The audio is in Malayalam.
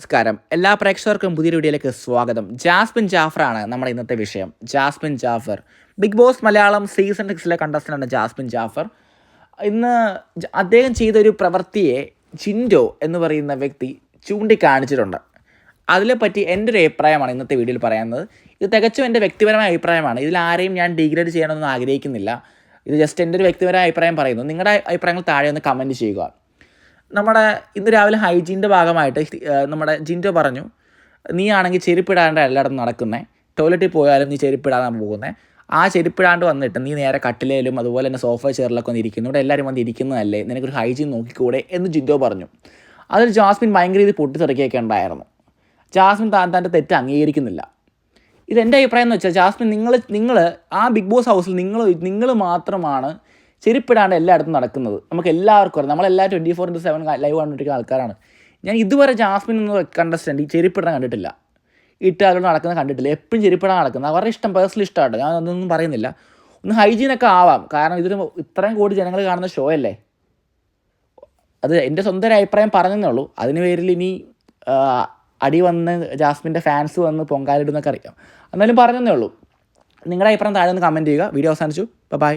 നമസ്കാരം. എല്ലാ പ്രേക്ഷകർക്കും പുതിയ വീഡിയോയിലേക്ക് സ്വാഗതം. ജാസ്മിൻ ജാഫർ ആണ് നമ്മുടെ ഇന്നത്തെ വിഷയം. Jasmine Jafar. Bigg Boss Malayalam season six കണ്ടസ്റ്റന്റാണ് Jasmine Jafar. ഇന്ന് അദ്ദേഹം ചെയ്തൊരു പ്രവൃത്തിയെ ചിൻഡോ എന്ന് പറയുന്ന വ്യക്തി ചൂണ്ടിക്കാണിച്ചിട്ടുണ്ട്. അതിനെപ്പറ്റി എന്റെ ഒരു അഭിപ്രായമാണ് ഇന്നത്തെ വീഡിയോയിൽ പറയുന്നത് ഇത് തികച്ചും എന്റെ വ്യക്തിപരമായ അഭിപ്രായമാണ്. ഇതിൽ ആരെയും ഞാൻ ഡിഗ്രേഡ് ചെയ്യണമെന്നൊന്നും ആഗ്രഹിക്കുന്നില്ല. ഇത് ജസ്റ്റ് എന്റെ ഒരു വ്യക്തിപരമായ അഭിപ്രായം പറയുന്നു. നിങ്ങളുടെ അഭിപ്രായങ്ങൾ താഴെ ഒന്ന് കമന്റ് ചെയ്യുക. നമ്മുടെ ഇന്ന് രാവിലെ ഹൈജീന്റെ ഭാഗമായിട്ട് നമ്മുടെ ജിൻഡോ പറഞ്ഞു നീ ആണെങ്കിൽ ചെരുപ്പിടാണ്ട് എല്ലായിടത്തും നടക്കുന്നത് ടോയ്ലറ്റിൽ പോയാലും നീ ചെരുപ്പിടാതാണ് പോകുന്നത് ആ ചെരുപ്പിടാണ്ട് വന്നിട്ട് നീ നേരെ കട്ടിലേലും അതുപോലെ തന്നെ സോഫ ചെയറിലൊക്കെ വന്ന് ഇരിക്കുന്നു. ഇവിടെ എല്ലാവരും വന്ന് ഇരിക്കുന്നതല്ലേ. നിനക്കൊരു ഹൈജീൻ നോക്കിക്കൂടെ? എന്ന് ജിൻഡോ പറഞ്ഞു. അതിൽ ജാസ്മിൻ ഭയങ്കര ഇത് പൊട്ടിത്തെറിക്കുകയൊക്കെ ഉണ്ടായിരുന്നു. ജാസ്മിൻ താൻ തന്റെ തെറ്റ് അംഗീകരിക്കുന്നില്ല. ഇതെന്റെ അഭിപ്രായം എന്ന് വെച്ചാൽ ജാസ്മിൻ നിങ്ങൾ നിങ്ങൾ ആ ബിഗ് ബോസ് ഹൗസിൽ നിങ്ങൾ നിങ്ങൾ മാത്രമാണ് ചെരുപ്പിടാണ്ട് എല്ലായിടത്തും നടക്കുന്നത്. നമുക്ക് എല്ലാവർക്കും അറിയാം. നമ്മളെല്ലാം twenty four into seven live കണ്ടിരിക്കുന്ന ആൾക്കാരാണ്. ഞാൻ ഇതുവരെ ജാസ്മിൻ എന്ന കണ്ടസ്റ്റന്റ് ഈ ചെരുപ്പിടാൻ കണ്ടിട്ടില്ല. ഇട്ടാലോട് നടക്കുന്നത് കണ്ടിട്ടില്ല. എപ്പോഴും ചെരുപ്പിടാൻ നടക്കുന്നത്. അവരുടെ ഇഷ്ടം പേഴ്സണൽ ഇഷ്ടമാണ് ഞാൻ അതൊന്നും പറയുന്നില്ല. ഒന്ന് ഹൈജീനൊക്കെ ആവാം. കാരണം ഇതൊരു ഇത്രയും കോടി ജനങ്ങൾ കാണുന്ന ഷോ അല്ലേ? അത് എന്റെ സ്വന്തം ഒരു അഭിപ്രായം പറഞ്ഞതേ ഉള്ളൂ. അതിന് പേരിൽ ഇനി അടി വന്ന് ജാസ്മിന്റെ ഫാൻസ് വന്ന് പൊങ്കാലിടുന്നൊക്കെ അറിയാം. എന്നാലും പറഞ്ഞതേ ഉള്ളൂ. നിങ്ങളുടെ അഭിപ്രായം താഴെ ഒന്ന് കമന്റ് ചെയ്യുക. വീഡിയോ അവസാനിച്ചു. ബൈ